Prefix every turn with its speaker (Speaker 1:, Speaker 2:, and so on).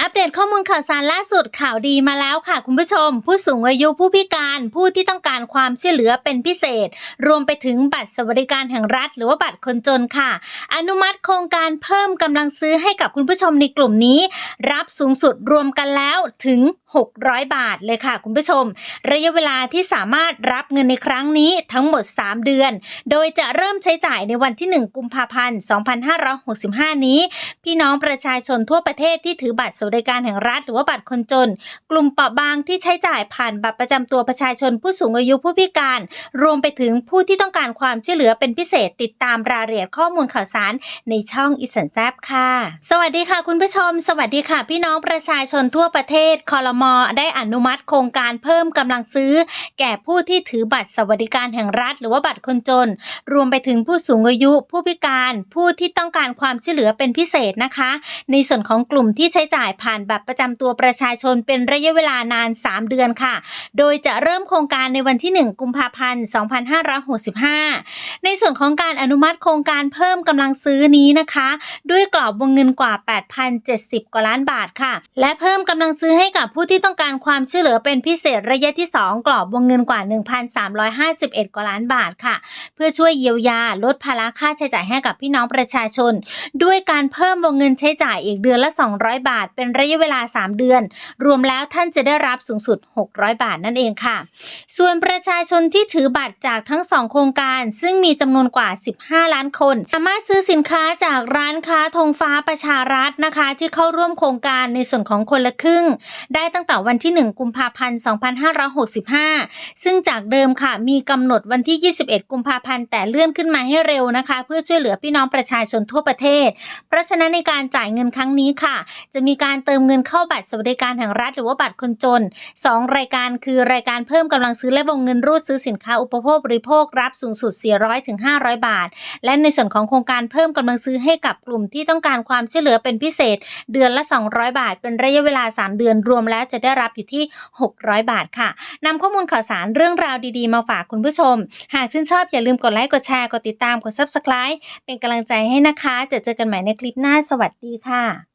Speaker 1: อัปเดตข้อมูลข่าวสารล่าสุดข่าวดีมาแล้วค่ะคุณผู้ชม ผู้สูงอายุผู้พิการผู้ที่ต้องการความช่วยเหลือเป็นพิเศษ รวมไปถึงบัตรสวัสดิการแห่งรัฐ หรือว่าบัตรคนจนค่ะ อนุมัติโครงการเพิ่มกำลังซื้อให้กับคุณผู้ชมในกลุ่มนี้ รับสูงสุดรวมกันแล้วถึง 600 บาทเลยค่ะคุณผู้ชม ระยะเวลาที่สามารถรับเงินในครั้งนี้ทั้งหมด 3 เดือน โดยจะเริ่มใช้จ่ายในวันที่ 1 กุมภาพันธ์ 2565 นี้ พี่น้องประชาชนทั่วประเทศที่ถือบัตรสวัสดิการแห่งรัฐหรือว่าบัตรคนจน กลุ่มเปราะบางที่ใช้จ่ายผ่านบัตรประจำตัวประชาชนผู้สูงอายุผู้พิการ รวมไปถึงผู้ที่ต้องการความช่วยเหลือเป็นพิเศษติดตามรายละเอียดข้อมูลข่าวสารในช่องอีสันแซบค่ะ สวัสดีค่ะคุณผู้ชม สวัสดีค่ะ พี่น้องประชาชนทั่วประเทศคอรมอได้อนุมัติโครงการเพิ่มกำลังซื้อ แก่ผู้ที่ถือบัตรสวัสดิการแห่งรัฐ หรือว่าบัตรคนจน รวมไปถึงผู้สูงอายุ ผู้พิการ ผู้ที่ต้องการความช่วยเหลือเป็นพิเศษนะคะ ในส่วนของกลุ่มที่ใช้จ่ายผ่านบัตรประจำตัวประชาชนเป็นระยะเวลานาน 3 เดือนค่ะ โดยจะเริ่มโครงการในวันที่ 1 กุมภาพันธ์ 2565 ในส่วนของการอนุมัติโครงการเพิ่มกำลังซื้อนี้นะคะ ด้วยกรอบวงเงินกว่า 8,070 กว่าล้านบาทค่ะ และเพิ่มกำลังซื้อให้กับผู้ที่ต้องการความช่วยเหลือเป็นพิเศษระยะที่ 2 กรอบวงเงินกว่า 1,351 กว่าล้านบาทค่ะ เพื่อช่วยเยียวยาลดภาระค่าใช้จ่ายให้กับพี่น้องประชาชน ด้วยการเพิ่มวงเงินใช้จ่ายอีกเดือนละ 200 บาทเป็นระยะเวลา 3 เดือน รวมแล้วท่านจะได้รับสูงสุด 600 บาทนั่นเองค่ะ ส่วนประชาชนที่ถือบัตรจากทั้ง 2 โครงการ ซึ่งมีจำนวนกว่า 15 ล้านคน สามารถซื้อสินค้าจากร้านค้าธงฟ้าประชารัฐนะคะ ที่เข้าร่วมโครงการในส่วนของคนละครึ่ง ได้ตั้งแต่วันที่ 1 กุมภาพันธ์ 2565 ซึ่งจากเดิมค่ะมีกำหนดวันที่ 21 กุมภาพันธ์แต่เลื่อนขึ้นมาให้เร็วนะคะ เพื่อช่วยเหลือพี่น้องประชาชนทั่วประเทศ เพราะฉะนั้นในการจ่ายเงินครั้งนี้ค่ะ จะมีการการเติมเงินเข้าบัตรสวัสดิการแห่งรัฐหรือว่าบัตรคนจน 2 รายการคือรายการเพิ่มกำลังซื้อและวงเงินรูดซื้อสินค้าอุปโภคบริโภครับสูงสุด 400ถึง500 บาท และในส่วนของโครงการเพิ่มกำลังซื้อให้กับกลุ่มที่ต้องการความช่วยเหลือเป็นพิเศษ เดือนละ 200 บาท เป็นระยะเวลา 3 เดือนรวมแล้วจะได้รับอยู่ที่ 600 บาทค่ะนำข้อมูลข่าวสารเรื่องราวดีๆ มาฝากคุณผู้ชม หากชื่นชอบอย่าลืมกดไลค์กดแชร์กดติดตามกด subscribe เป็นกำลังใจให้นะคะจะเจอกันใหม่ในคลิปหน้าสวัสดีค่ะ